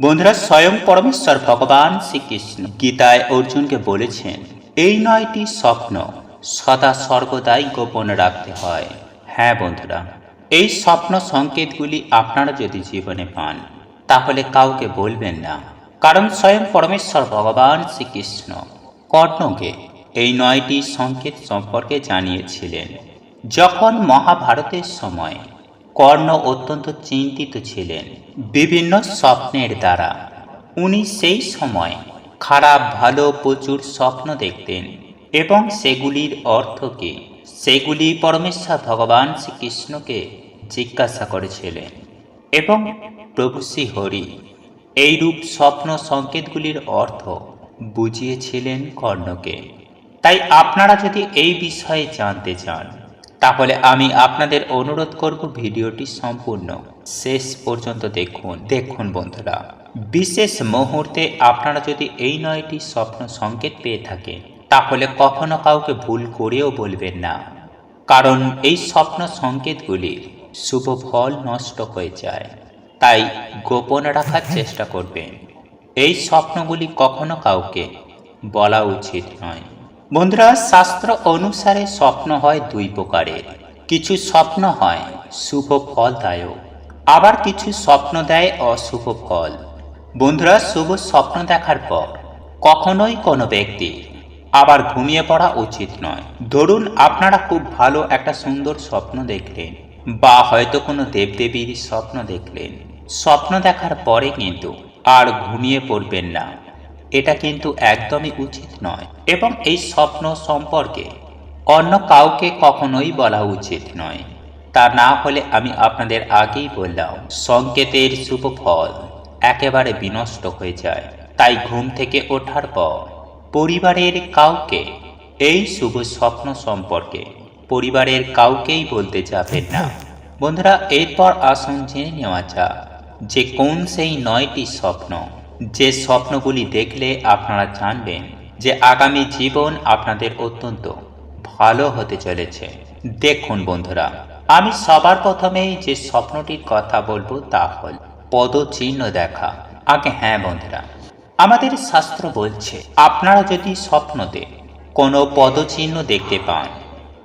বন্ধুরা, স্বয়ং পরমেশ্বর ভগবান শ্রীকৃষ্ণ গীতায় অর্জুনকে বলেছেন, এই নয়টি স্বপ্ন সদা সর্বদাই গোপন রাখতে হয়। হ্যাঁ বন্ধুরা, এই স্বপ্ন সংকেতগুলি আপনারা যদি জীবনে পান, তাহলে কাউকে বলবেন না। কারণ স্বয়ং পরমেশ্বর ভগবান শ্রীকৃষ্ণ কর্ণকে এই নয়টি সংকেত সম্পর্কে জানিয়েছিলেন। যখন মহাভারতের সময় কর্ণ অত্যন্ত চিন্তিত ছিলেন বিভিন্ন স্বপ্নের দ্বারা। উনি সেই সময় খারাপ, ভালো, প্রচুর স্বপ্ন দেখতেন এবং সেগুলির অর্থ কি সেগুলি পরমেশ্বর ভগবান শ্রীকৃষ্ণকে জিজ্ঞাসা করেছিলেন এবং প্রভু শ্রী হরি এইরূপ স্বপ্ন সংকেতগুলির অর্থ বুঝিয়েছিলেন কর্ণকে। তাই আপনারা যদি এই বিষয়ে জানতে চান তাহলে আমি আপনাদের অনুরোধ করব ভিডিওটি সম্পূর্ণ শেষ পর্যন্ত দেখুন। দেখুন বন্ধুরা, বিশেষ মুহূর্তে আপনারা যদি এই নয়টি স্বপ্ন সংকেত পেয়ে থাকেন, তাহলে কখনো কাউকে ভুল করেও বলবেন না। কারণ এই স্বপ্ন সংকেতগুলির শুভ ফল নষ্ট হয়ে যায়, তাই গোপন রাখার চেষ্টা করবেন। এই স্বপ্নগুলি কখনো কাউকে বলা উচিত নয়। বন্ধুরা, শাস্ত্র অনুসারে স্বপ্ন হয় দুই প্রকারের। কিছু স্বপ্ন হয় শুভ ফলদায়ক, আবার কিছু স্বপ্ন দেয় অশুভ ফল। বন্ধুরা, শুভ স্বপ্ন দেখার পর কখনোই কোনো ব্যক্তি আবার ঘুমিয়ে পড়া উচিত নয়। ধরুন, আপনারা খুব ভালো একটা সুন্দর স্বপ্ন দেখলেন, বা হয়তো কোনো দেবদেবীর স্বপ্ন দেখলেন। স্বপ্ন দেখার পরে কিন্তু আর ঘুমিয়ে পড়বেন না। এটা কিন্তু একদমই উচিত নয়। এবং এই স্বপ্ন সম্পর্কে অন্য কাউকে কখনোই বলা উচিত নয়। তা না হলে আমি আপনাদের আগেই বললাম, সংকেতের শুভ ফল একেবারে বিনষ্ট হয়ে যায়। তাই ঘুম থেকে ওঠার পর পরিবারের কাউকে এই শুভ স্বপ্ন সম্পর্কে পরিবারের কাউকেই বলতে যাবেন না। বন্ধুরা, এরপর আসুন জেনে নেওয়া যাক যে কোন সেই নয়টি স্বপ্ন যে স্বপ্নগুলি দেখলে আপনারা জানবেন যে আগামী জীবন আপনাদের অত্যন্ত ভালো হতে চলেছে। দেখুন বন্ধুরা, আমি সবার প্রথমেই যে স্বপ্নটির কথা বলব তা হল পদচিহ্ন দেখা। আগে হ্যাঁ বন্ধুরা, আমাদের শাস্ত্র বলছে, আপনারা যদি স্বপ্নতে কোনো পদচিহ্ন দেখতে পান,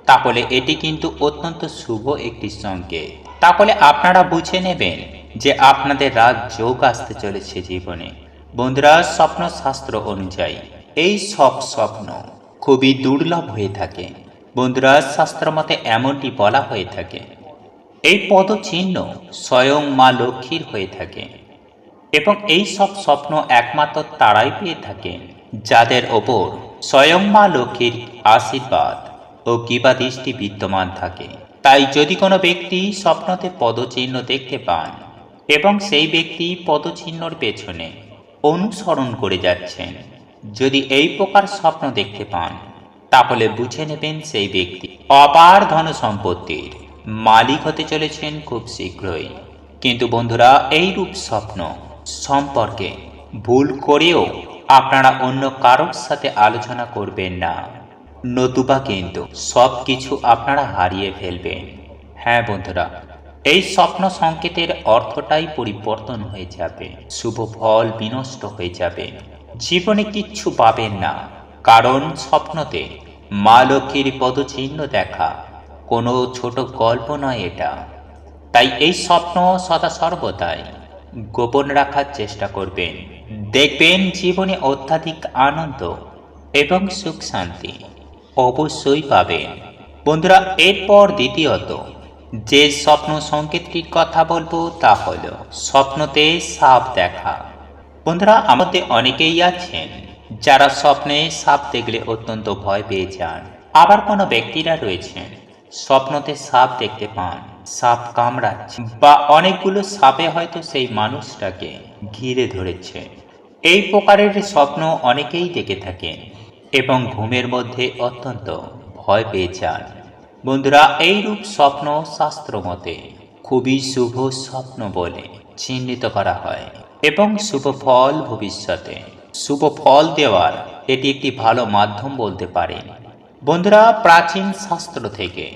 তাহলে এটি কিন্তু অত্যন্ত শুভ একটি সংকেত। তাহলে আপনারা বুঝে নেবেন যে আপনাদের রাত যোগ আসতে চলেছে জীবনে। বন্ধুরা স্বপ্ন শাস্ত্র অনুযায়ী এই সব স্বপ্ন খুবই দুর্লভ হয়ে থাকে। বন্ধুরা, শাস্ত্র মতে এমনটি বলা হয়ে থাকে, এই পদচিহ্ন স্বয়ং মা লক্ষ্মীর হয়ে থাকে এবং এই সব স্বপ্ন একমাত্র তারাই পেয়ে থাকেন, যাদের ওপর স্বয়ং মা লক্ষ্মীর আশীর্বাদ ও কিবা দৃষ্টি বিদ্যমান থাকে। তাই যদি কোনো ব্যক্তি স্বপ্নতে পদচিহ্ন দেখতে পান এবং সেই ব্যক্তি পদচিহ্নর পেছনে অনুসরণ করে যাচ্ছেন। যদি এই প্রকার স্বপ্ন দেখতে পান, তাহলে বুঝে নেবেন সেই ব্যক্তি অপার ধন সম্পত্তির মালিক হতে চলেছেন খুব শীঘ্রই। কিন্তু বন্ধুরা এই রূপ স্বপ্ন সম্পর্কে ভুল করেও আপনারা অন্য কারোর সাথে আলোচনা করবেন না। নতুবা কিন্তু সব কিছু আপনারা হারিয়ে ফেলবেন। হ্যাঁ বন্ধুরা এই স্বপ্ন সংকেতের অর্থটাই পরিবর্তন হয়ে যাবে। শুভ ফল বিনষ্ট হয়ে যাবে। জীবনে কিচ্ছু পাবেন না। কারণ স্বপ্নতে মা লক্ষ্মীর পদচিহ্ন দেখা। কোনো ছোট গল্প নয় এটা। তাই এই স্বপ্ন সদা সর্বদাই গোপন রাখার চেষ্টা করবেন। দেখবেন জীবনে অত্যাধিক আনন্দ এবং সুখ শান্তি অবশ্যই পাবেন। বন্ধুরা, এরপর দ্বিতীয়ত যে স্বপ্ন সংকেতটির কথা বলব তা হলো স্বপ্নতে সাপ দেখা। বন্ধুরা, আমাদের অনেকেই আছেন যারা স্বপ্নে সাপ দেখলে অত্যন্ত ভয় পেয়ে যান। আবার কোনো ব্যক্তিরা রয়েছেন স্বপ্নতে সাপ দেখতে পান, সাপ কামড়াচ্ছে বা অনেকগুলো সাপে হয়তো সেই মানুষটাকে ঘিরে ধরেছে। এই প্রকারের স্বপ্ন অনেকেই দেখে থাকেন এবং ঘুমের মধ্যে অত্যন্ত ভয় পেয়ে যান। বন্ধুরা, এইরূপ স্বপ্ন শাস্ত্র মতে খুবই শুভ স্বপ্ন বলে চিহ্নিত করা হয় এবং শুভ ফল ভবিষ্যতে। শুভ ফল দেওয়ার এটি একটি ভালো মাধ্যম বলতে পারেন। বন্ধুরা, প্রাচীন শাস্ত্র থেকে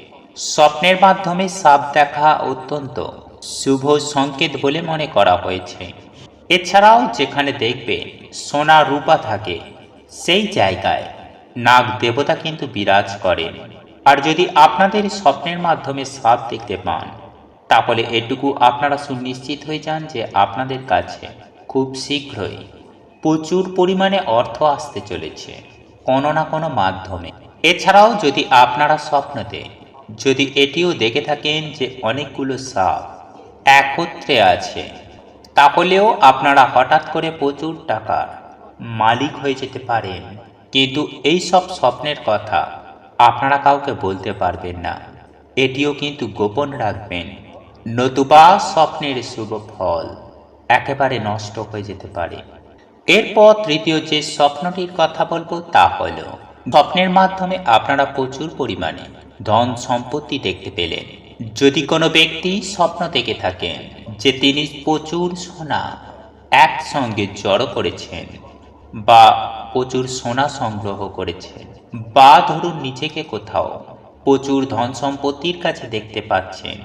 স্বপ্নের মাধ্যমে সাপ দেখা অত্যন্ত শুভ সংকেত বলে মনে করা হয়েছে। এছাড়াও যেখানে দেখবেন সোনা রূপা থাকে, সেই জায়গায় নাগ দেবতা কিন্তু বিরাজ করেন। আর যদি আপনাদের স্বপ্নের মাধ্যমে সাপ দেখতে পান, তাহলে এটুকু আপনারা সুনিশ্চিত হয়ে যান যে আপনাদের কাছে খুব শীঘ্রই প্রচুর পরিমাণে অর্থ আসতে চলেছে, কোনো না কোনো মাধ্যমে। এছাড়াও যদি আপনারা স্বপ্নতে, যদি এটিও দেখে থাকেন যে অনেকগুলো সাপ একত্রে আছে, তাহলেও আপনারা হঠাৎ করে প্রচুর টাকার মালিক হয়ে যেতে পারেন। কিন্তু এই সব স্বপ্নের কথা আপনারা কাউকে বলতে পারবেন না। এটিও কিন্তু গোপন রাখবেন। নতুবা স্বপ্নের শুভ ফল একেবারে নষ্ট হয়ে যেতে পারে। এরপর তৃতীয় যে স্বপ্নটির কথা বলব তা হল, স্বপ্নের মাধ্যমে আপনারা প্রচুর পরিমাণে ধন সম্পত্তি দেখতে পেলেন। যদি কোনো ব্যক্তি স্বপ্ন দেখে থাকেন যে তিনি প্রচুর সোনা একসঙ্গে জড়ো করেছেন বা প্রচুর সোনা সংগ্রহ করেছেন বা ধরুন নিজেকে কোথাও প্রচুর ধন সম্পত্তির কাছে দেখতে পাচ্ছেন।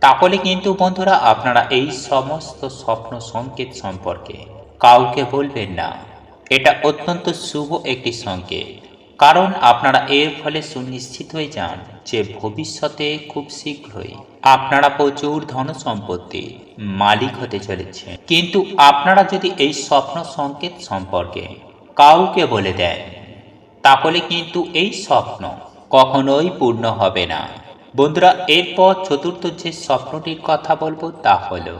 তাহলে কিন্তু বন্ধুরা আপনারা এই সমস্ত স্বপ্ন সংকেত সম্পর্কে কাউকে বলবেন না। এটা অত্যন্ত শুভ একটি সংকেত। কারণ আপনারা এর ফলে সুনিশ্চিত হয়ে যান যে ভবিষ্যতে খুব শীঘ্রই আপনারা প্রচুর ধন সম্পত্তি মালিক হতে চলেছে কিন্তু আপনারা যদি এই স্বপ্ন সংকেত সম্পর্কে কাউকে বলে দেন, তাহলে কিন্তু এই স্বপ্ন কখনোই পূর্ণ হবে না। বন্ধুরা, এরপর চতুর্থ যে স্বপ্নটির কথা বলব তা হলো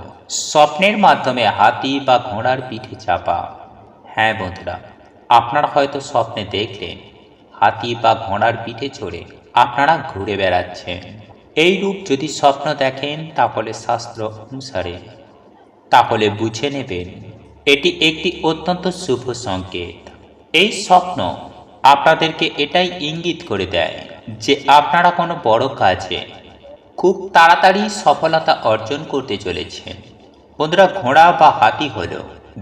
স্বপ্নের মাধ্যমে হাতি বা ঘোড়ার পিঠে চাপা। হ্যাঁ বন্ধুরা, আপনারা হয়তো স্বপ্নে দেখলেন হাতি বা ঘোড়ার পিঠে চড়ে আপনারা ঘুরে বেড়াচ্ছেন। এই রূপ যদি স্বপ্ন দেখেন, তাহলে শাস্ত্র অনুসারে। তাহলে বুঝে নেবেন, এটি একটি অত্যন্ত শুভ সংকেত। এই স্বপ্ন আপনাদেরকে এটাই ইঙ্গিত করে দেয় যে আপনারা কোনো বড় কাজে খুব তাড়াতাড়ি সফলতা অর্জন করতে চলেছেন। বন্ধুরা, ঘোড়া বা হাতি হল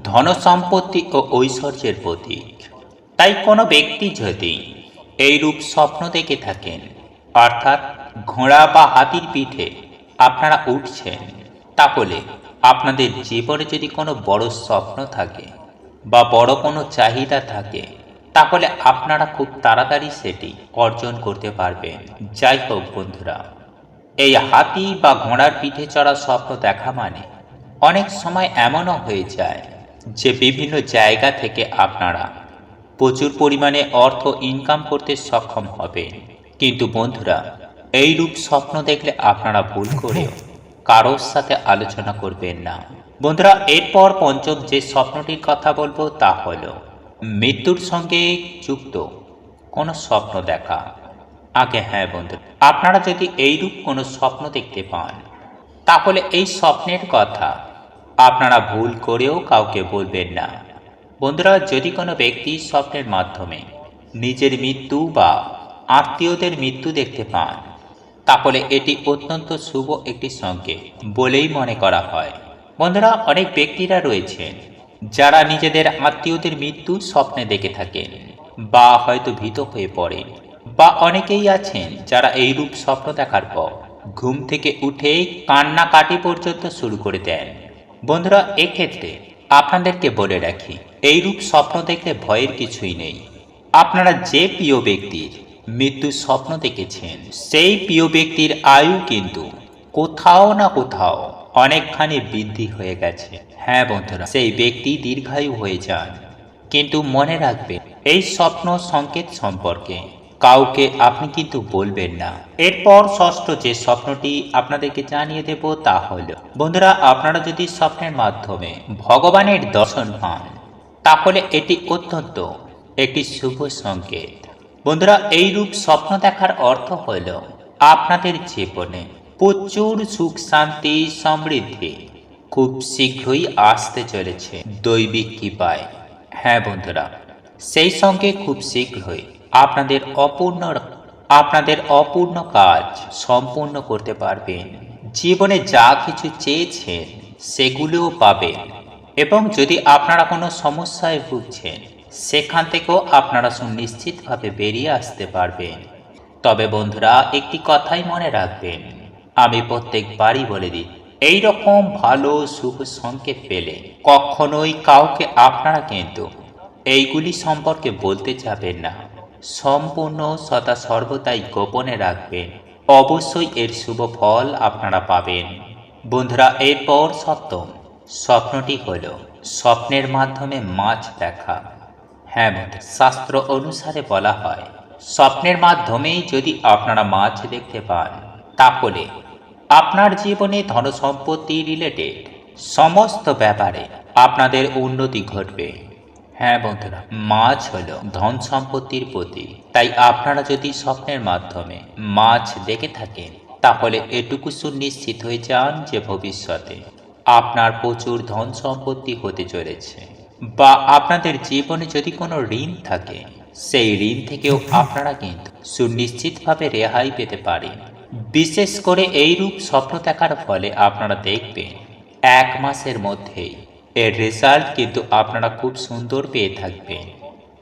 ধন সম্পত্তি ও ঐশ্বর্যের প্রতীক। তাই কোনো ব্যক্তি যদি এই রূপ স্বপ্ন দেখে থাকেন। অর্থাৎ ঘোড়া বা হাতির পিঠে আপনারা উঠছেন, তাহলে আপনাদের জীবনে যদি কোনো বড় স্বপ্ন থাকে বা বড় কোনো চাহিদা থাকে, তাহলে আপনারা খুব তাড়াতাড়ি সেটি অর্জন করতে পারবেন। যাই হোক বন্ধুরা, এই হাতি বা ঘোড়ার পিঠে চড়া স্বপ্ন দেখা মানে অনেক সময় এমনও হয়ে যায় যে বিভিন্ন জায়গা থেকে আপনারা প্রচুর পরিমাণে অর্থ ইনকাম করতে সক্ষম হবেন কিন্তু বন্ধুরা এই রূপ স্বপ্ন দেখলে আপনারা ভুল করেও কারোর সাথে আলোচনা করবেন না। বন্ধুরা, এরপর পঞ্চম যে স্বপ্নটির কথা বলব তা হল, মৃত্যুর সঙ্গে যুক্ত কোনো স্বপ্ন দেখা। আগে হ্যাঁ বন্ধু আপনারা যদি এইরূপ কোনো স্বপ্ন দেখতে পান, তাহলে এই স্বপ্নের কথা আপনারা ভুল করেও কাউকে বলবেন না। বন্ধুরা, যদি কোনো ব্যক্তি স্বপ্নের মাধ্যমে নিজের মৃত্যু বা আত্মীয়দের মৃত্যু দেখতে পান, তাহলে এটি অত্যন্ত শুভ একটি সংকেত বলেই মনে করা হয়। বন্ধুরা, অনেক ব্যক্তিরা রয়েছেন যারা নিজেদের আত্মীয়দের মৃত্যু স্বপ্নে দেখে থাকেন বা হয়তো ভীত হয়ে পড়েন বা অনেকেই আছেন যারা এই রূপ স্বপ্ন দেখার পর ঘুম থেকে উঠে কান্নাকাটি পর্যন্ত শুরু করে দেন। বন্ধুরা, এক্ষেত্রে আপনাদেরকে বলে রাখি এইরূপ স্বপ্ন দেখলে ভয়ের কিছুই নেই। আপনারা যে প্রিয় ব্যক্তির মৃত্যু স্বপ্ন দেখেছেন, সেই প্রিয় ব্যক্তির আয়ু কিন্তু কোথাও না কোথাও অনেকখানি বৃদ্ধি হয়ে গেছে। হ্যাঁ বন্ধুরা, সেই ব্যক্তি দীর্ঘায়ু হয়ে যান। কিন্তু মনে রাখবেন, এই স্বপ্ন সংকেত সম্পর্কে কাউকে আপনি কিন্তু বলবেন না। এরপর ষষ্ঠ যে স্বপ্নটি আপনাদেরকে জানিয়ে দেব তা হল, বন্ধুরা, আপনারা যদি স্বপ্নের মাধ্যমে ভগবানের দর্শন পান তাহলে এটি অত্যন্ত একটি শুভ সংকেত। বন্ধুরা এই রূপ স্বপ্ন দেখার অর্থ হল আপনাদের জীবনে প্রচুর সুখ, শান্তি, সমৃদ্ধি খুব শীঘ্রই আসতে চলেছে দৈবিক কৃপায়। হ্যাঁ বন্ধুরা, সেই সঙ্গে খুব শীঘ্রই আপনাদের অপূর্ণ আপনাদের অপূর্ণ কাজ সম্পূর্ণ করতে পারবেন। জীবনে যা কিছু চেয়েছেন সেগুলোও পাবেন। এবং যদি আপনারা কোনো সমস্যায় ভুগছেন, সেখান থেকেও আপনারা সুনিশ্চিতভাবে বেরিয়ে আসতে পারবেন। তবে বন্ধুরা, একটি কথাই মনে রাখবেন, আমি প্রত্যেকবারই বলে দিই এই রকম ভালো শুভ সংকেত পেলে কখনোই কাউকে আপনারা কিন্তু এইগুলি সম্পর্কে বলতে যাবেন না। সম্পূর্ণ সদা সর্বদাই গোপনে রাখবেন, অবশ্যই এর শুভ ফল আপনারা পাবেন। বন্ধুরা, এরপর সপ্তম। স্বপ্নটি হল স্বপ্নের মাধ্যমে মাছ দেখা। হ্যাঁ শাস্ত্র অনুসারে বলা হয়, স্বপ্নের মাধ্যমেই যদি আপনারা মাছ দেখতে পান, তাহলে আপনার জীবনে ধনসম্পত্তি রিলেটেড সমস্ত ব্যাপারে আপনাদের উন্নতি ঘটবে। হ্যাঁ বন্ধুরা, মাছ হলো ধন সম্পত্তির প্রতীক তাই আপনারা যদি স্বপ্নের মাধ্যমে মাছ দেখে থাকেন, তাহলে এটুকু সুনিশ্চিত হয়ে যান যে ভবিষ্যতে আপনার প্রচুর ধন সম্পত্তি হতে চলেছে। বা আপনাদের জীবনে যদি কোনো ঋণ থাকে, সেই ঋণ থেকেও আপনারা কিন্তু সুনিশ্চিতভাবে রেহাই পেতে পারেন। বিশেষ করে এই রূপ স্বপ্ন দেখার ফলে আপনারা দেখবেন, এক মাসের মধ্যেই এর রেজাল্ট কিন্তু আপনারা খুব সুন্দর পেয়ে থাকবেন।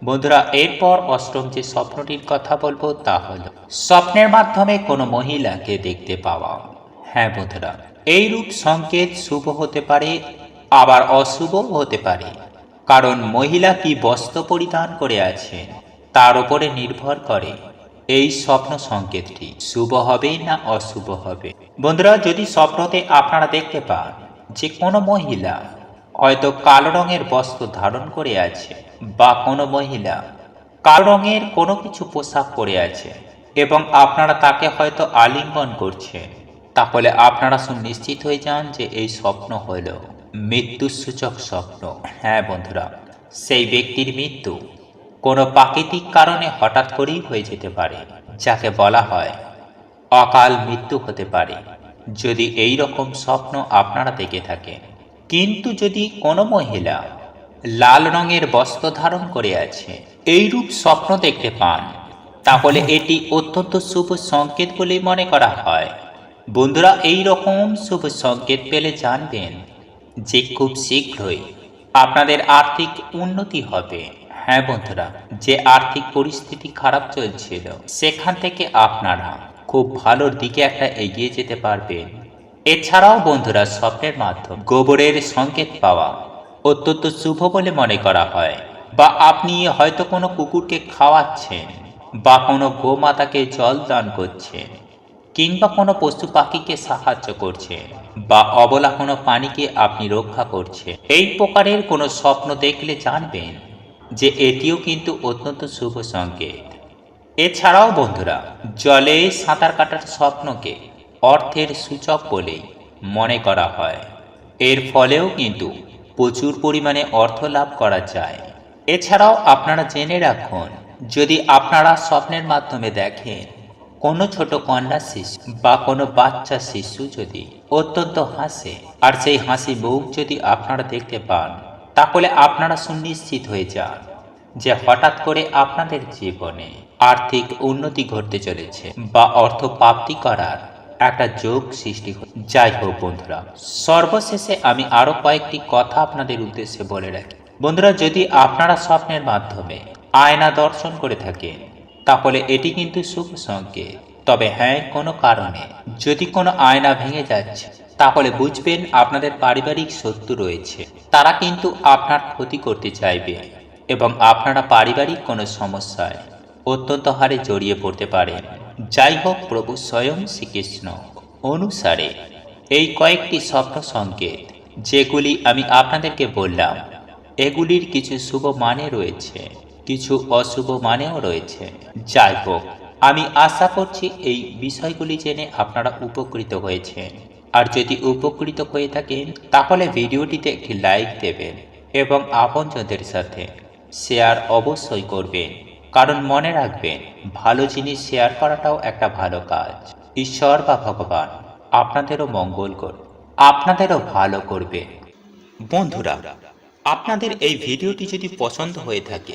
বন্ধুরা, এরপর অষ্টম যে স্বপ্নটির কথা বলব তা হল, স্বপ্নের মাধ্যমে কোনো মহিলাকে দেখতে পাওয়া। হ্যাঁ বন্ধুরা এই রূপ সংকেত শুভ হতে পারে, আবার অশুভ হতে পারে। কারণ মহিলা কি বস্ত্র পরিধান করে আছেন, তার উপরে নির্ভর করে। এই স্বপ্ন সংকেতটি, শুভ হবে না অশুভ হবে? বন্ধুরা, যদি স্বপ্নতে আপনারা দেখতে পান যে কোনো মহিলা হয়তো কালো রঙের বস্ত্র ধারণ করে আছে বা কোনো মহিলা কালো রঙের কোনো কিছু পোশাক পরে আছে এবং আপনারা তাকে হয়তো আলিঙ্গন করছেন তাহলে আপনারা সুনিশ্চিত হয়ে যান যে এই স্বপ্ন হল মৃত্যুর সূচক স্বপ্ন। হ্যাঁ বন্ধুরা, সেই ব্যক্তির মৃত্যু কোনো প্রাকৃতিক কারণে হঠাৎ করেই হয়ে যেতে পারে, যাকে বলা হয় অকাল মৃত্যু হতে পারে। যদি এই রকম স্বপ্ন আপনারা দেখে থাকেন, কিন্তু যদি কোনো মহিলা লাল রঙের বস্ত্র ধারণ করে আছে, এইরূপ স্বপ্ন দেখতে পান, তাহলে এটি অত্যন্ত শুভ সংকেত বলে মনে করা হয়। বন্ধুরা, এই রকম শুভ সংকেত পেলে জানবেন যে খুব শীঘ্রই আপনাদের আর্থিক উন্নতি হবে। হ্যাঁ বন্ধুরা, যে আর্থিক পরিস্থিতি খারাপ চলছিল, সেখান থেকে আপনারা খুব ভালোর দিকে একটা এগিয়ে যেতে পারবেন। এছাড়াও বন্ধুরা, স্বপ্নের মাধ্যম, গোবরের সংকেত পাওয়া অত্যন্ত শুভ বলে মনে করা হয়। বা আপনি হয়তো কোনো কুকুরকে খাওয়াচ্ছেন বা কোনো গোমাতাকে জল দান করছেন। কিংবা কোনো পশু পাখিকে সাহায্য করছেন বা অবলা কোনো প্রাণীকে আপনি রক্ষা করছেন এই প্রকারের কোনো স্বপ্ন দেখলে জানবেন যে এটিও কিন্তু অত্যন্ত শুভ সংকেত। এছাড়াও বন্ধুরা, জলে সাঁতার কাটার স্বপ্নকে অর্থের সূচক বলেই মনে করা হয়। এর ফলেও কিন্তু প্রচুর পরিমাণে অর্থ লাভ করা যায়। এছাড়াও আপনারা জেনে রাখুন, যদি আপনারা স্বপ্নের মাধ্যমে দেখেন কোনো ছোট কন্যা শিশু বা কোনো বাচ্চা শিশু যদি অত্যন্ত হাসে, আর সেই হাসি মুখ যদি আপনারা দেখতে পান, তাহলে আপনারা সুনিশ্চিত হয়ে যান যে হঠাৎ করে আপনাদের জীবনে আর্থিক উন্নতি ঘটতে চলেছে বা অর্থ প্রাপ্তি করার একটা যোগ সৃষ্টি যাই হোক বন্ধুরা, সর্বশেষে আমি আরও কয়েকটি কথা আপনাদের উদ্দেশ্যে বলে রাখি। বন্ধুরা, যদি আপনারা স্বপ্নের মাধ্যমে আয়না দর্শন করে থাকেন তাহলে এটি কিন্তু শুভ সংকেত। তবে হ্যাঁ কোনো কারণে। যদি কোনো আয়না ভেঙে যাচ্ছে, তাহলে বুঝবেন আপনাদের পারিবারিক শত্রু রয়েছে। তারা কিন্তু আপনার ক্ষতি করতে চাইবে এবং আপনারা পারিবারিক কোনো সমস্যায় অত্যন্ত হারে জড়িয়ে পড়তে পারেন। যাই হোক, প্রভু স্বয়ং শ্রীকৃষ্ণ। অনুসারে, এই কয়েকটি স্বপ্ন সংকেত, যেগুলি আমি আপনাদেরকে বললাম, এগুলির কিছু শুভ মানে রয়েছে। কিছু অশুভ মানেও রয়েছে। যাই হোক আমি আশা করছি এই বিষয়গুলি জেনে আপনারা উপকৃত হয়েছেন। আর যদি উপকৃত হয়ে থাকেন, তাহলে ভিডিওটিতে একটি লাইক দেবেন এবং আপনজনদের সাথে শেয়ার অবশ্যই করবেন। কারণ মনে রাখবেন, ভালো জিনিস শেয়ার করাটাও একটা ভালো কাজ। ঈশ্বর বা ভগবান আপনাদেরও মঙ্গল করবে আপনাদেরও ভালো করবে। বন্ধুরা, আপনাদের এই ভিডিওটি যদি পছন্দ হয়ে থাকে